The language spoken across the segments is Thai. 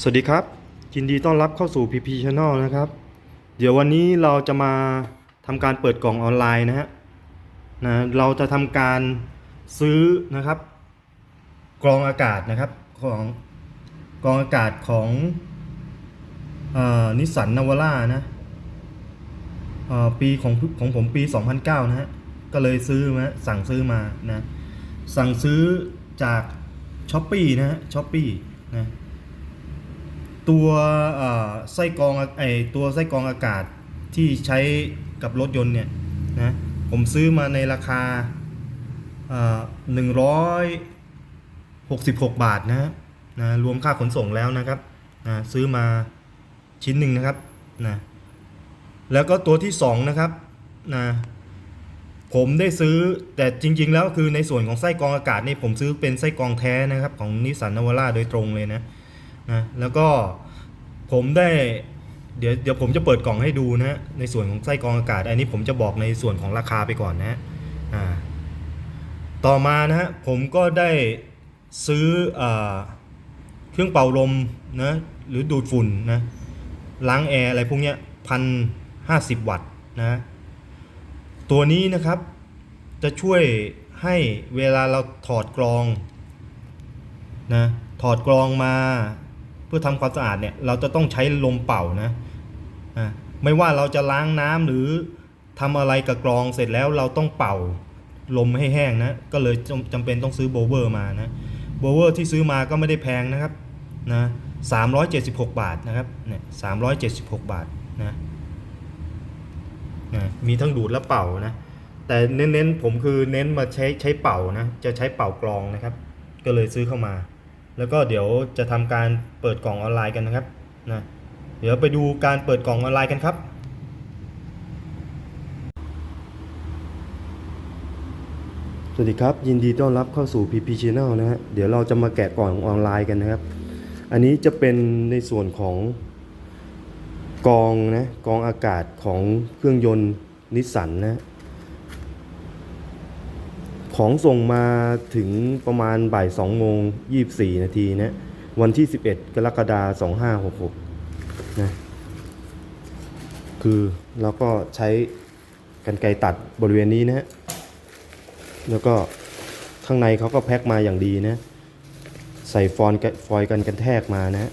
สวัสดีครับ ยินดีต้อนรับเข้าสู่ PP Channel นะครับ เดี๋ยววันนี้เราจะมาทำการเปิดกล่องออนไลน์นะฮะนะเราจะทำการซื้อนะครับ กรองอากาศนะครับของกรองอากาศของนิสสันนาวาร่า Nissan Navara นะเอ่อปีของของผมปี 2009 นะฮะ ก็เลยซื้อมาสั่งซื้อมานะ สั่งซื้อจากช้อปปี้นะฮะช้อปปี้นะ ตัวไส้กรองไอตัวไส้กรองอากาศที่ใช้กับรถยนต์เนี่ยนะผมซื้อมาในราคาหนึ่งร้อยหกสิบหกบาทนะฮะนะรวมค่าขนส่งแล้วนะครับนะซื้อมาชิ้นหนึ่งนะครับนะแล้วก็ตัวที่สองนะครับนะผมได้ซื้อแต่จริง ๆ แล้วคือในส่วนของไส้กรองอากาศนี่ผมซื้อเป็นไส้กรองแท้นะครับของนิสสันนาวาร่าโดยตรงเลยนะ นะแล้วก็ผมได้เดี๋ยวเดี๋ยวผมจะเปิดกล่องให้ดูนะฮะในส่วนของไส้กรองอากาศ อันนี้ผมจะบอกในส่วนของราคาไปก่อนนะฮะอ่าต่อมานะฮะผมก็ได้ซื้ออเครื่องเป่าลมนะหรือดูดฝุ่นนะล้างแอร์อะไรพวกเนี้ยพันห้าสิบวัตต์นะตัวนี้นะครับจะช่วยให้เวลาเราถอดกรองนะถอดกรองมา พื่อทำความสะอาดเนี่ยเราจะต้องใช้ลมเป่านะอะไม่ว่าเราจะล้างน้ำหรือทำอะไรกับกรองเสร็จแล้วเราต้องเป่าลมให้แห้งนะก็เลยจำจำเป็นต้องซื้อโบเวอร์มานะโบเวอร์ที่ซื้อมาก็ไม่ได้แพงนะครับนะ376บาทนะครับเนี่ย376บาทนะนะมีทั้งดูดและเป่านะแต่เน้นๆผมคือเน้นมาใช้ใช้เป่านะจะใช้เป่ากรองนะครับ ก็เลยซื้อเข้ามา แล้วก็เดี๋ยวจะทำการเปิดกล่องออนไลน์กันนะครับนะเดี๋ยวไปดูการเปิดกล่องออนไลน์กันครับ สวัสดีครับ ยินดีต้อนรับเข้าสู่ PP Channel นะฮะเดี๋ยวเราจะมาแกะกล่องออนไลน์กันนะครับ อันนี้จะเป็นในส่วนของกองนะกองอากาศของเครื่องยนต์นิสสันนะ ของส่งมาถึงประมาณบ่าย2โมง24 นาทีนะวันที่ 11 กรกฎาคม2566นะคือเราก็ใช้กันไกรตัดบริเวณนี้นะฮะแล้วก็ข้างในเขาก็แพ็คมาอย่างดีนะ ใส่ฟอนฟอยกันกันแทกมานะ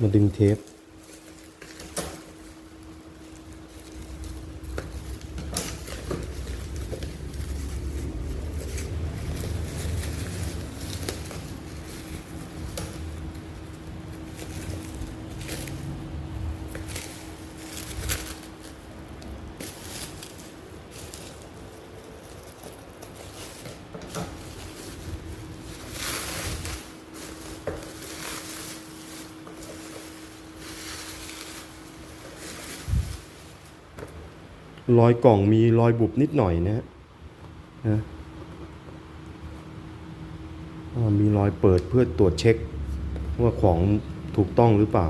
มาดึงเทป รอยกล่องมีรอยบุบนิดหน่อยนะฮะนะมีรอยเปิดเพื่อตรวจเช็ค ว่าของถูกต้องหรือเปล่า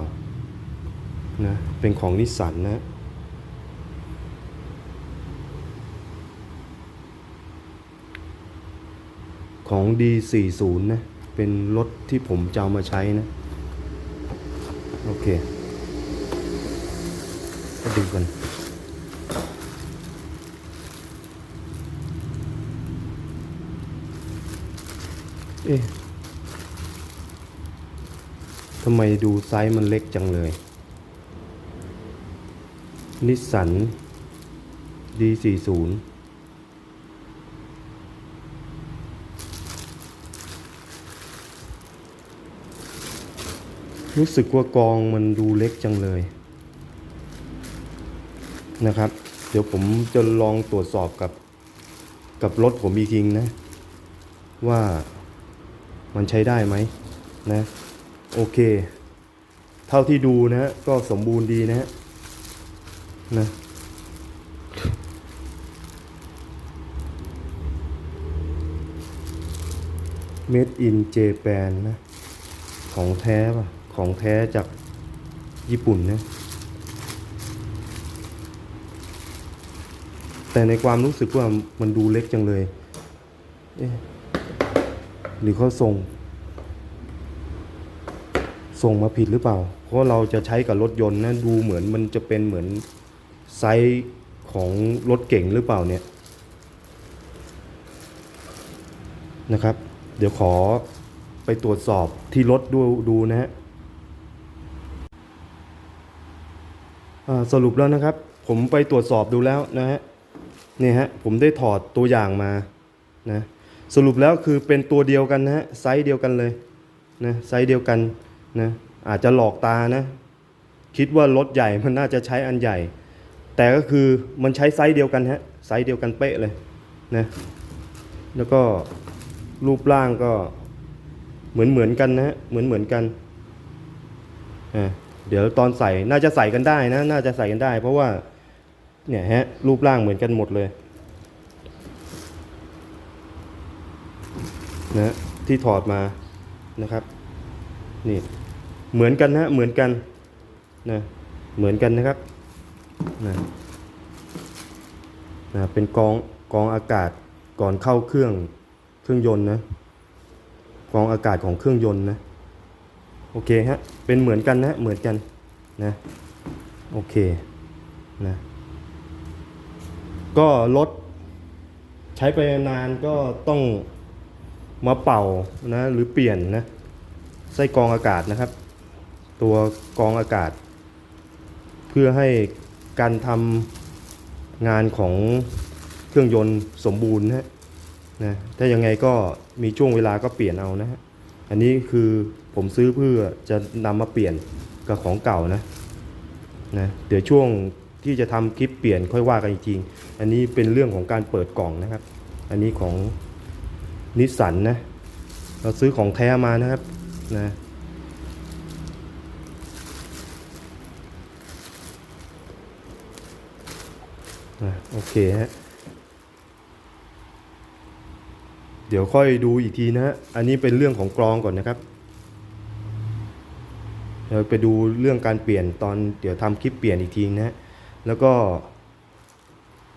นะเป็นของนิสสันนะของ D40 นะ เป็นรถที่ผมจะเอามาใช้นะ โอเค ก็ดูกัน เอ๊ะทำไมดูไซส์มันเล็กจังเลย นิสสัน D40 รู้สึกว่ากองมันดูเล็กจังเลย นะครับ เดี๋ยวผมจะลองตรวจสอบกับ กับรถผมอีกทีนะ ว่า มันใช้ได้ไหมนะโอเค เท่าที่ดูนะก็สมบูรณ์ดีนะนะ Made in Japan นนะ ของแท้ป่ะ ของแท้จากญี่ปุ่นนะ แต่ในความรู้สึกว่ามันดูเล็กจังเลย เอ๊ะ รือเขาส่ง ส่งมาผิดหรือเปล่า เพราะเราจะใช้กับรถยนต์นะดูเหมือนมันจะเป็นเหมือนไซส์ของรถเก่งหรือเปล่าเนี่ยนะครับ เดี๋ยวขอไปตรวจสอบที่รถดูดูนะฮะสรุปแล้วนะครับ ผมไปตรวจสอบดูแล้วนะฮะนี่ฮะผมได้ถอดตัวอย่างมานะ สรุปแล้วคือเป็นตัวเดียวกันนะฮะไซส์เดียวกันเลยนะไซส์เดียวกันนะอาจจะหลอกตานะ คิดว่ารถใหญ่มันน่าจะใช้อันใหญ่ แต่ก็คือมันใช้ไซส์เดียวกันฮะไซส์เดียวกันเป๊ะเลยนะแล้วก็รูปร่างก็เหมือนเหมือนกันนะฮะเหมือนเหมือนกันอ่าเดี๋ยวตอนใส่น่าจะใส่กันได้นะ น่าจะใส่กันได้ เพราะว่าเนี่ยฮะรูปร่างเหมือนกันหมดเลย นะที่ถอดมานะครับนี่เหมือนกันนะเหมือนกันนะเหมือนกันนะครับนะนะเป็นกองกองอากาศก่อนเข้าเครื่องเครื่องยนต์นะกองอากาศของเครื่องยนต์นะโอเคฮะเป็นเหมือนกันนะเหมือนกันนะโอเคนะก็รถใช้ไปนานก็ต้อง มาเป่านะหรือเปลี่ยนนะไส้กรองอากาศนะครับ ตัวกรองอากาศ เพื่อให้การทำงานของเครื่องยนต์สมบูรณ์นะนะถ้ายังไงก็มีช่วงเวลาก็เปลี่ยนเอานะฮะอันนี้คือผมซื้อเพื่อจะนำมาเปลี่ยนกับของเก่านะนะเดี๋ยวช่วงที่จะทำคลิปเปลี่ยนค่อยว่ากันจริง อันนี้เป็นเรื่องของการเปิดกล่องนะครับ อันนี้ของ นิสสันนะ เราซื้อของแท้มานะครับนะโอเคฮะ เดี๋ยวค่อยดูอีกทีนะฮะ อันนี้เป็นเรื่องของกรองก่อนนะครับ เดี๋ยวไปดูเรื่องการเปลี่ยนตอนเดี๋ยวทำคลิปเปลี่ยนอีกทีนะฮะ แล้วก็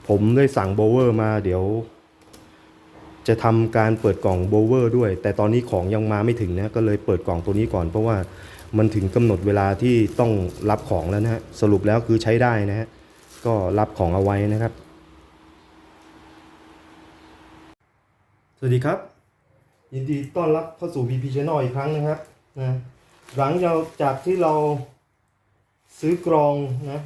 ผมได้สั่งโบเวอร์มาเดี๋ยว จะทำการเปิดกล่องโบเวอร์ด้วย แต่ตอนนี้ของยังมาไม่ถึงนะก็เลยเปิดกล่องตัวนี้ก่อน เพราะว่ามันถึงกำหนดเวลาที่ต้องรับของแล้วนะฮะสรุปแล้วคือใช้ได้นะฮะก็รับของเอาไว้นะครับ สวัสดีครับ ยินดีต้อนรับเข้าสู่ VP Channel อีกครั้งนะครับนะหลังจากที่เราซื้อกรองนะ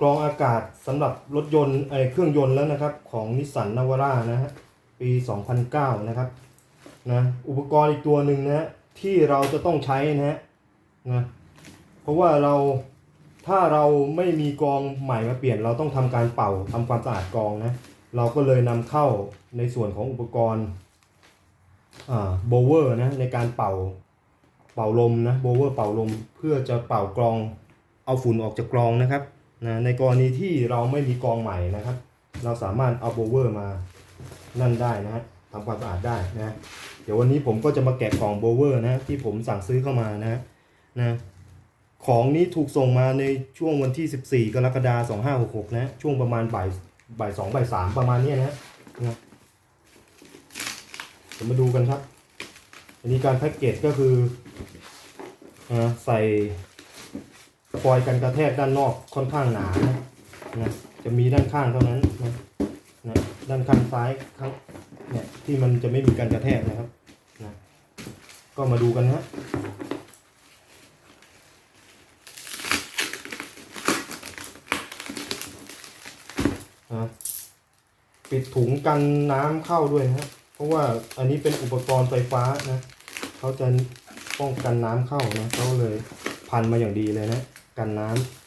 กรองอากาศสำหรับรถยนต์ไอเครื่องยนต์แล้วนะครับ ของนิสสันนาวาร่านะฮะ ปี 2009 นะครับนะอุปกรณ์อีกตัวหนึ่งนะที่เราจะต้องใช้นะฮะนะเพราะว่าเราถ้าเราไม่มีกองใหม่มาเปลี่ยน เราต้องทำการเป่าทำความสะอาดกองนะเราก็เลยนำเข้าในส่วนของอุปกรณ์โบเวอร์นะในการเป่าเป่าลมนะโบเวอร์เป่าลมเพื่อจะเป่ากรองเอาฝุ่นออกจากกรองนะครับนะในกรณีที่เราไม่มีกองใหม่นะครับ เราสามารถเอาโบเวอร์มา นั่นได้นะฮะทำความสะอาดได้นะ เดี๋ยววันนี้ผมก็จะมาแกะกล่องโบเวอร์นะที่ผมสั่งซื้อเข้ามานะนะของนี้ถูกส่งมาในช่วงวันที่ 14 กรกฎาคม2566 นะ ช่วงประมาณบ่ายบ่ายสองบ่ายสามประมาณนี้นะนะเดี๋ยวมาดูกันครับ อันนี้การแพ็กเกจก็คืออ่าใส่ฟอยล์กันกระแทกด้านนอกค่อนข้างหนานะนะจะมีด้านข้างเท่านั้นนะ ด้านข้างซ้ายข้างเนี่ยที่มันจะไม่มีการกระแทกนะครับนะก็มาดูกันนะอะปิดถุงกันน้ำเข้าด้วยนะเพราะว่าอันนี้เป็นอุปกรณ์ไฟฟ้านะเขาจะป้องกันน้ำเข้านะเขาเลยพันมาอย่างดีเลยนะ กันน้ำ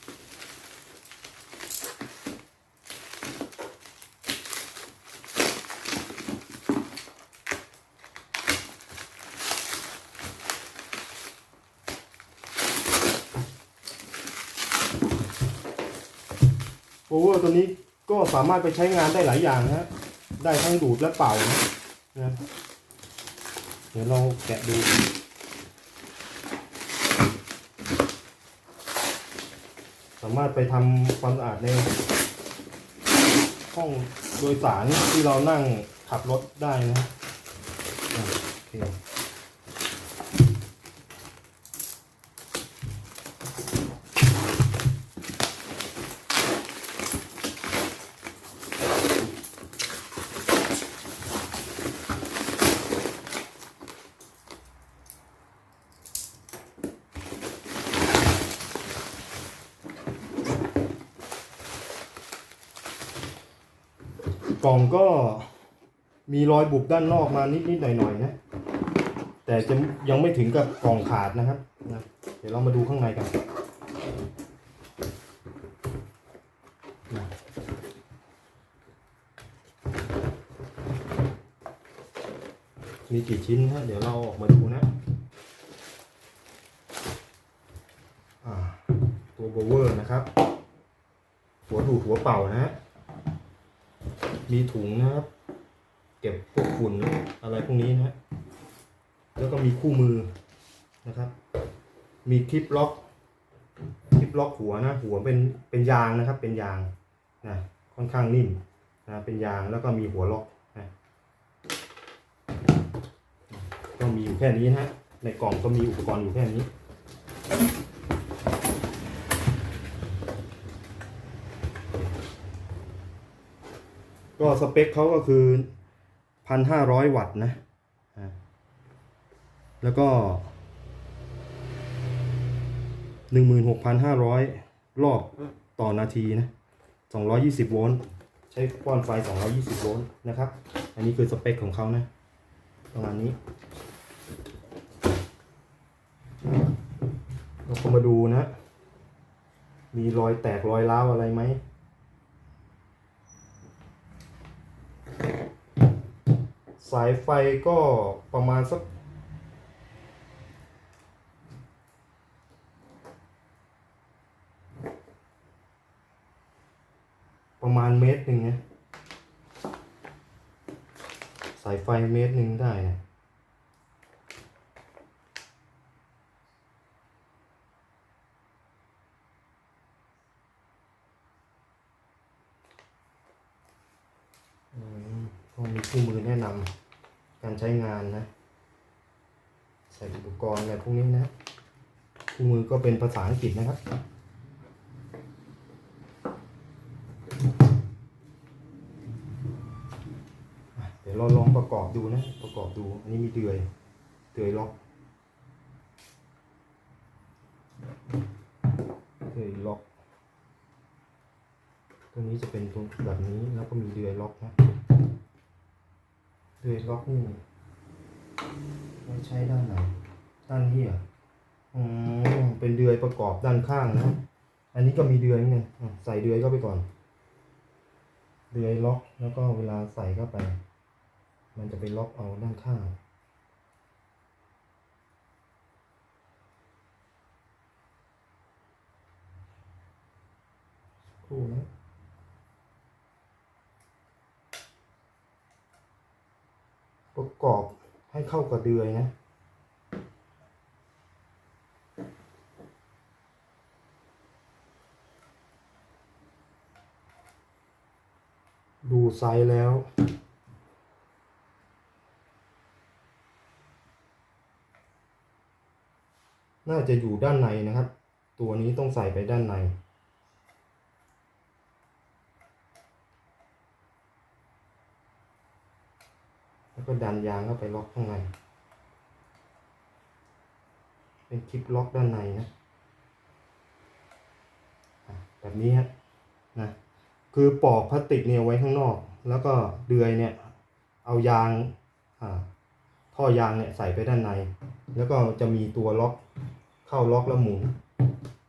โอเวอร์ตัวนี้ก็สามารถไปใช้งานได้หลายอย่างนะได้ทั้งดูดและเป่านะนะเดี๋ยวเราแกะดูสามารถไปทำความสะอาดในห้องโดยสารที่เรานั่งขับรถได้นะอะโอเค ล่องก็มีรอยบุบด้านนอกมานิดๆหน่อยๆนะ แต่จะยังไม่ถึงกับกล่องขาดนะครับนะเดี๋ยวเรามาดูข้างในกันมีกี่ชิ้นฮะเดี๋ยวเราออกมาดูนะตัวโบเวอร์นะครับ หัวดูดหัวเป่านะฮะ มีถุงนะครับ เก็บพวกฝุ่นอะไรพวกนี้นะฮะแล้วก็มีคู่มือนะครับ มีคลิปล็อกคลิปล็อกหัวนะ หัวเป็นเป็นยางนะครับ เป็นยางนะค่อนข้างนิ่มนะเป็นยางแล้วก็มีหัวล็อกนะก็มีอยู่แค่นี้นะฮะในกล่องก็มีอุปกรณ์อยู่แค่นี้ ก็สเปคเขาก็คือพันห้าร้อยวัตต์นะ แล้วก็หนึ่งหมื่นหกพันห้าร้อยรอบต่อนาทีนะสองร้อยี่สิบโวลต์ใช้ป้อนไฟสองร้อยี่สิบโวลต์นะครับ อันนี้คือสเปคของเขานะ ประมาณนี้เราก็มาดูนะ มีรอยแตกรอยร้าวอะไรไหม สายไฟก็ประมาณสักประมาณเมตรหนึ่งนะสายไฟเมตรหนึ่งได้นะอื มีคู่มือแนะนำการใช้งานนะ ใส่อุปกรณ์อะไรพวกนี้นะ คู่มือก็เป็นภาษาอังกฤษนะครับเดี๋ยวเราลองประกอบดูนะ ประกอบดู อันนี้มีเดือย เดือยล็อกเดือยล็อกตัวนี้จะเป็นตัวแบบนี้แล้วก็มีเดือยล็อกนะ เดือยล็อกนี่ไว้ใช้ด้านไหนด้านนี้อะอ๋อเป็นเดือยประกอบด้านข้างนะ อันนี้ก็มีเดือยไงใส่เดือยเข้าไปก่อน เดือยล็อกแล้วก็เวลาใส่เข้าไป มันจะไปล็อกเอาด้านข้างคู่นะ ประกอบให้เข้ากับเดือยนะดูไซส์แล้ว น่าจะอยู่ด้านในนะครับ ตัวนี้ต้องใส่ไปด้านใน แล้วก็ดันยางเข้าไปล็อกข้างใน เป็นคลิปล็อกด้านในนะแบบนี้ฮะนะคือปอกพลาสติกเนี่ยไว้ข้างนอก แล้วก็เดือยเนี่ย เอายางอ่าท่อยางเนี่ยใส่ไปด้านใน แล้วก็จะมีตัวล็อกเข้าล็อกแล้วหมุน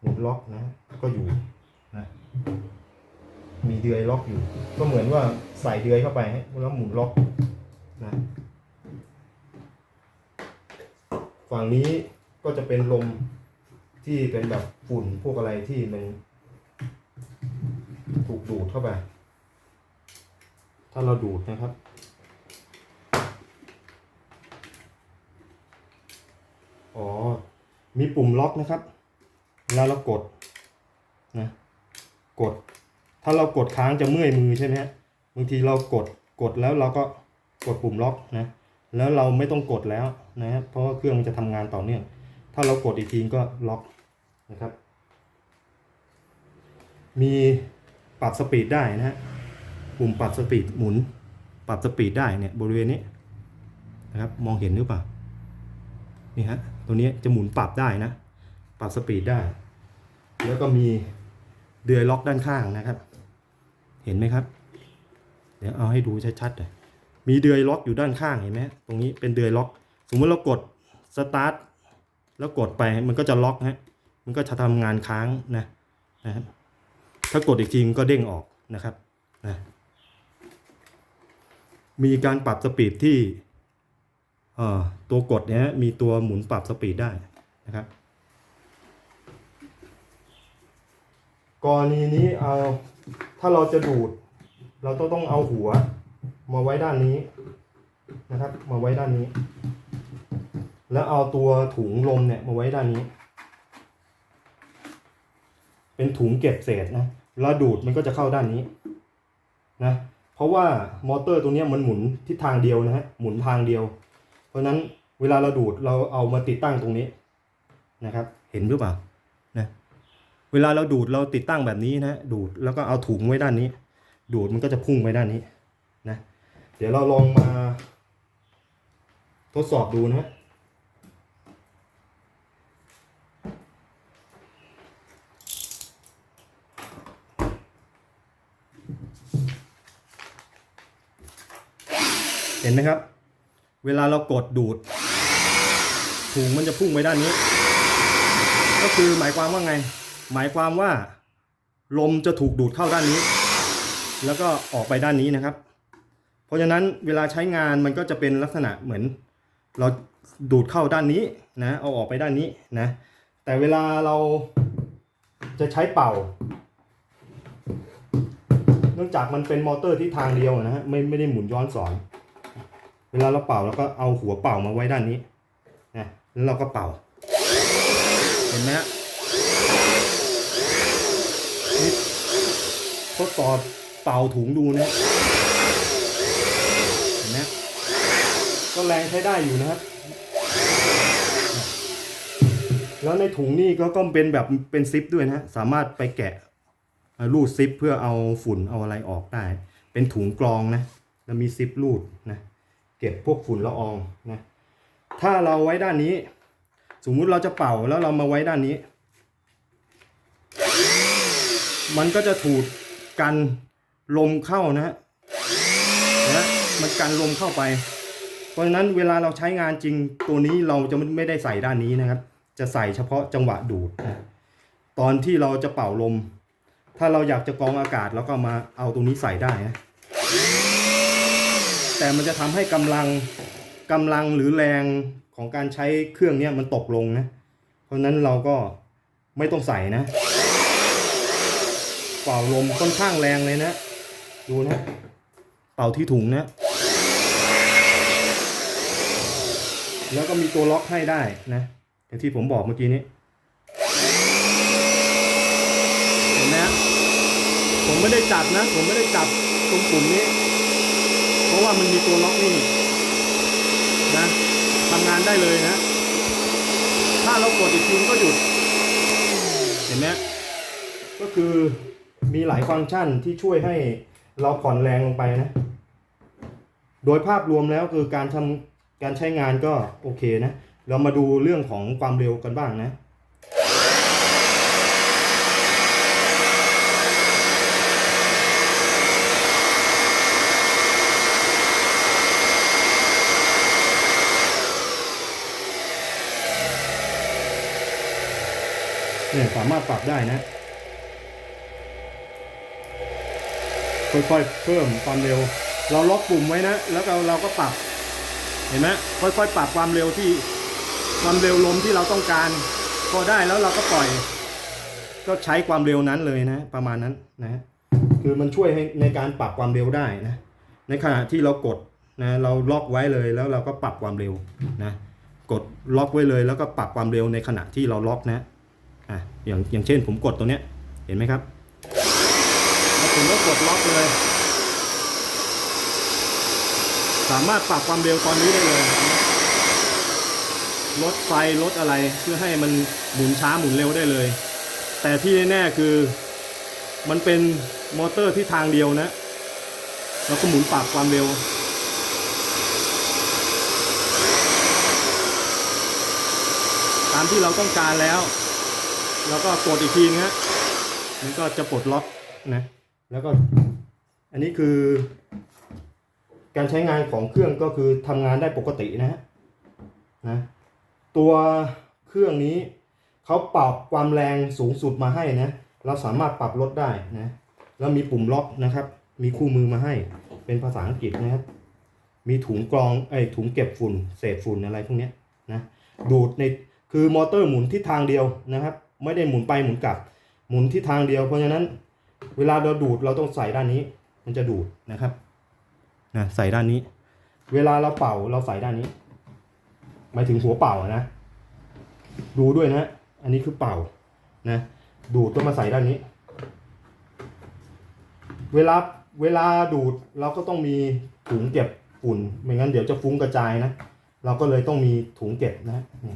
หมุนล็อกนะ ก็อยู่นะมีเดือยล็อกอยู่ ก็เหมือนว่าใส่เดือยเข้าไปแล้วหมุนล็อก นะฝั่งนี้ก็จะเป็นลมที่เป็นแบบฝุ่นพวกอะไรที่มันถูกดูดเข้าไป ถ้าเราดูดนะครับ อ๋อ มีปุ่มล็อกนะครับ แล้วเรากดนะ กด ถ้าเรากดค้างจะเมื่อยมือใช่ไหมฮะ บางทีเรากด กดแล้วเราก็ กดปุ่มล็อกนะแล้วเราไม่ต้องกดแล้วนะครับเพราะว่าเครื่องมันจะทำงานต่อเนื่อง ถ้าเรากดอีกทีก็ล็อกนะครับ มีปรับสปีดได้นะฮะปุ่มปรับสปีดหมุน ปรับสปีดได้เนี่ยบริเวณนี้นะครับมองเห็นหรือเปล่านี่ฮะตัวนี้จะหมุนปรับได้นะ ปรับสปีดได้ แล้วก็มีเดือยล็อกด้านข้างนะครับ เห็นไหมครับ เดี๋ยวเอาให้ดูชัดๆเลย มีเดือยล็อกอยู่ด้านข้างเห็นไหมตรงนี้เป็นเดือยล็อก สมมติเรากดสตาร์ทแล้วกดไปมันก็จะล็อกฮะมันก็จะทำงานค้างนะนะครับถ้ากดอีกทีมันก็เด้งออกนะครับนะมีการปรับสปีดที่เอ่อตัวกดเนี้ยมีตัวหมุนปรับสปีดได้นะครับกรณีนี้เอาถ้าเราจะดูด เราต้องต้องเอาหัว มาไว้ด้านนี้นะครับ มาไว้ด้านนี้ แล้วเอาตัวถุงลมเนี่ยมาไว้ด้านนี้ เป็นถุงเก็บเศษนะแล้วดูดมันก็จะเข้าด้านนี้นะเพราะว่ามอเตอร์ตัวนี้มันหมุนทิศทางเดียวนะฮะหมุนทางเดียว เพราะฉะนั้นเวลาเราดูดเราเอามาติดตั้งตรงนี้นะครับ เห็นหรือเปล่านะเวลาเราดูดเราติดตั้งแบบนี้นะดูดแล้วก็เอาถุงไว้ด้านนี้ ดูดมันก็จะพุ่งไปด้านนี้นะ เดี๋ยวเราลองมา ทดสอบดูนะเห็นไหมครับ เวลาเรากดดูด ถุงมันจะพุ่งไปด้านนี้ ก็คือหมายความว่าไง หมายความว่า ลมจะถูกดูดเข้าด้านนี้ แล้วก็ออกไปด้านนี้นะครับ เพราะฉะนั้นเวลาใช้งานมันก็จะเป็นลักษณะเหมือน เราดูดเข้าด้านนี้นะเอาออกไปด้านนี้นะ แต่เวลาเราจะใช้เป่า เนื่องจากมันเป็นมอเตอร์ที่ทางเดียวนะฮะไม่ไม่ได้หมุนย้อนสอน เวลาเราเป่าเราก็เอาหัวเป่ามาไว้ด้านนี้นะแล้วเราก็เป่า เห็นไหมฮะนี่ทดสอบเป่าถุงดูนะ เห็นไหม ก็แรงใช้ได้อยู่นะครับ แล้วในถุงนี่ก็ก็เป็นแบบเป็นซิปด้วยนะสามารถไปแกะรูดซิปเพื่อเอาฝุ่นเอาอะไรออกได้ เป็นถุงกรองนะแล้วมีซิปรูดนะเก็บพวกฝุ่นละอองนะถ้าเราไว้ด้านนี้ สมมุติเราจะเป่าแล้วเรามาไว้ด้านนี้ มันก็จะถูกกันลมเข้านะฮะนะมันกันลมเข้าไป ราะฉะนั้นเวลาเราใช้งานจริงตัวนี้เราจะไม่ได้ใส่ด้านนี้นะครับ จะใส่เฉพาะจังหวะดูด ตอนที่เราจะเป่าลม ถ้าเราอยากจะกรองอากาศเราก็มาเอาตรงนี้ใส่ได้นะแต่มันจะทำให้กำลังกำลังหรือแรงของการใช้เครื่องเนี้ยมันตกลงนะ เพราะฉะนั้นเราก็ไม่ต้องใส่นะเป่าลมค่อนข้างแรงเลยนะ ดูนะ เป่าที่ถุงนะ แล้วก็มีตัวล็อกให้ได้นะอย่างที่ผมบอกเมื่อกี้นี้เห็นไหมผมไม่ได้จับนะ ผมไม่ได้จับตรงปุ่มนี้ เพราะว่ามันมีตัวล็อกนี่นะทำงานได้เลยนะ ถ้าเรากดอีกทีก็หยุด เห็นไหมก็คือมีหลายฟังก์ชันที่ช่วยให้เราผ่อนแรงลงไปนะ โดยภาพรวมแล้วคือการทำ การใช้งานก็โอเคนะ เรามาดูเรื่องของความเร็วกันบ้างนะเนี่ยสามารถปรับได้นะ ค่อยๆเพิ่มความเร็ว เราล็อกปุ่มไว้นะ แล้วเราเราก็ปรับ เห็นไหมค่อยๆ ปรับความเร็วที่ความเร็วลมที่เราต้องการ พอได้แล้วเราก็ปล่อย ก็ใช้ความเร็วนั้นเลยนะ ประมาณนั้นนะคือมันช่วยให้ในการปรับความเร็วได้นะในขณะที่เรากดนะเราล็อกไว้เลยแล้วเราก็ปรับความเร็วนะกดล็อกไว้เลยแล้วก็ปรับความเร็วในขณะที่เราล็อกนะอะอย่างอย่างเช่นผมกดตัวเนี้ยเห็นไหมครับแล้วผมก็กดล็อกเลย สามารถปรับความเร็วตอนนี้ได้เลยลดไฟลดอะไรเพื่อให้มันหมุนช้าหมุนเร็วได้เลย แต่ที่แน่ๆคือมันเป็นมอเตอร์ที่ทางเดียวนะเราก็หมุนปรับความเร็วตามที่เราต้องการแล้ว แล้วก็กดอีกทีนะฮะมันก็จะปลดล็อกนะ แล้วก็อันนี้คือ การใช้งานของเครื่องก็คือทำงานได้ปกตินะฮะนะตัวเครื่องนี้เขาปรับความแรงสูงสุดมาให้นะเราสามารถปรับลดได้นะแล้วมีปุ่มล็อกนะครับ มีคู่มือมาให้เป็นภาษาอังกฤษนะครับ มีถุงกรองไอ้ถุงเก็บฝุ่น เศษฝุ่นอะไรพวกนี้นะดูดในคือมอเตอร์หมุนทิศทางเดียวนะครับ ไม่ได้หมุนไปหมุนกลับ หมุนทิศทางเดียวเพราะฉะนั้น เวลาเราดูดเราต้องใส่ด้านนี้ มันจะดูดนะครับ นะใส่ด้านนี้ เวลาเราเป่าเราใส่ด้านนี้ หมายถึงหัวเป่านะ ดูด้วยนะ อันนี้คือเป่านะดูดก็มาใส่ด้านนี้ เวลาเวลาดูดเราก็ต้องมีถุงเก็บฝุ่นไม่งั้นเดี๋ยวจะฟุ้งกระจายนะ เราก็เลยต้องมีถุงเก็บนะนี่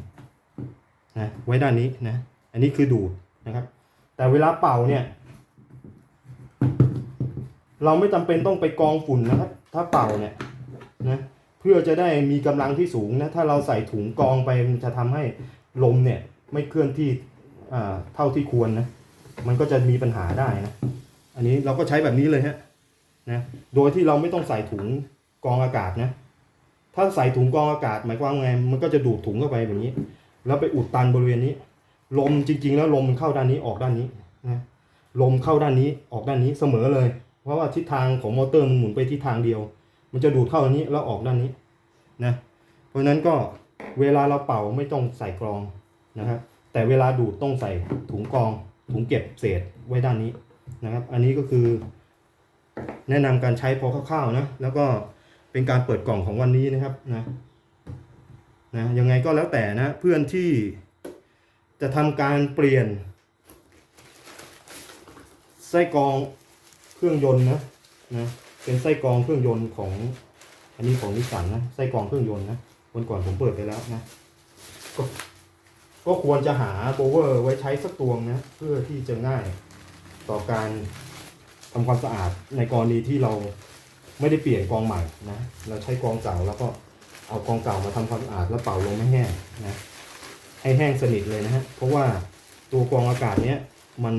นะไว้ด้านนี้นะ อันนี้คือดูดนะครับ แต่เวลาเป่าเนี่ย เราไม่จำเป็นต้องไปกองฝุ่นนะครับ ถ้าเป่าเนี่ยนะเพื่อจะได้มีกำลังที่สูงนะถ้าเราใส่ถุงกองไปมันจะทำให้ลมเนี่ยไม่เคลื่อนที่อ่าเท่าที่ควรนะมันก็จะมีปัญหาได้นะอันนี้เราก็ใช้แบบนี้เลยฮะนะโดยที่เราไม่ต้องใส่ถุงกองอากาศนะถ้าใส่ถุงกองอากาศหมายความว่าไงมันก็จะดูดถุงเข้าไปแบบนี้ แล้วไปอุดตันบริเวณนี้ ลมจริง ๆ แล้วลมมันเข้าด้านนี้ออกด้านนี้นะลมเข้าด้านนี้ออกด้านนี้เสมอเลย เพราะว่าทิศทางของมอเตอร์มันหมุนไปทิศทางเดียว มันจะดูดเข้าอันนี้แล้วออกด้านนี้นะเพราะฉะนั้นก็เวลาเราเป่าไม่ต้องใส่กรองนะครับแต่เวลาดูดต้องใส่ถุงกรอง ถุงเก็บเศษไว้ด้านนี้นะครับ อันนี้ก็คือแนะนำการใช้พอคร่าวๆนะแล้วก็เป็นการเปิดกล่องของวันนี้นะครับนะนะยังไงก็แล้วแต่นะเพื่อนที่จะทำการเปลี่ยนไส้กรอง เครื่องยนต์นะนะเป็นไส้กรองเครื่องยนต์ของ อันนี้ของนิสสันนะไส้กรองเครื่องยนต์นะวันก่อนผมเปิดไปแล้วนะก็ก็ควรจะหาโบเวอร์ไว้ใช้สักตวงนะเพื่อที่จะง่ายต่อการทำความสะอาดในกรณีที่เราไม่ได้เปลี่ยนกรองใหม่นะเราใช้กรองเก่าแล้วก็เอากรองเก่ามาทำความสะอาดแล้วเป่าลมให้แห้งนะให้แห้งสนิทเลยนะฮะเพราะว่าตัวกรองอากาศเนี้ยมัน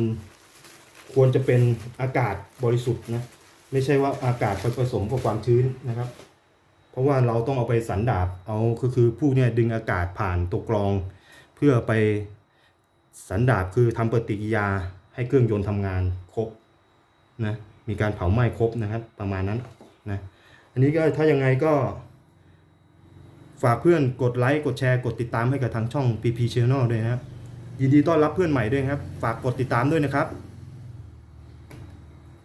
ควรจะเป็นอากาศบริสุทธิ์นะไม่ใช่ว่าอากาศไปผสมกับความชื้นนะครับ เพราะว่าเราต้องเอาไปสันดาบเอาก็คือผู้เนี่ยดึงอากาศผ่านตัวกรอง เพื่อไปสันดาบคือทำปฏิกิยาให้เครื่องยนต์ทำงานครบนะมีการเผาไหม้ครบนะครับ ประมาณนั้นนะอันนี้ก็ถ้ายังไงก็ ฝากเพื่อนกดไลค์กดแชร์กดติดตามให้กับทางช่อง PP Channel ด้วยนะครับยินดีต้อนรับเพื่อนใหม่ด้วยครับ ฝากกดติดตามด้วยนะครับ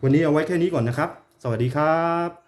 วันนี้เอาไว้แค่นี้ก่อนนะครับ สวัสดีครับ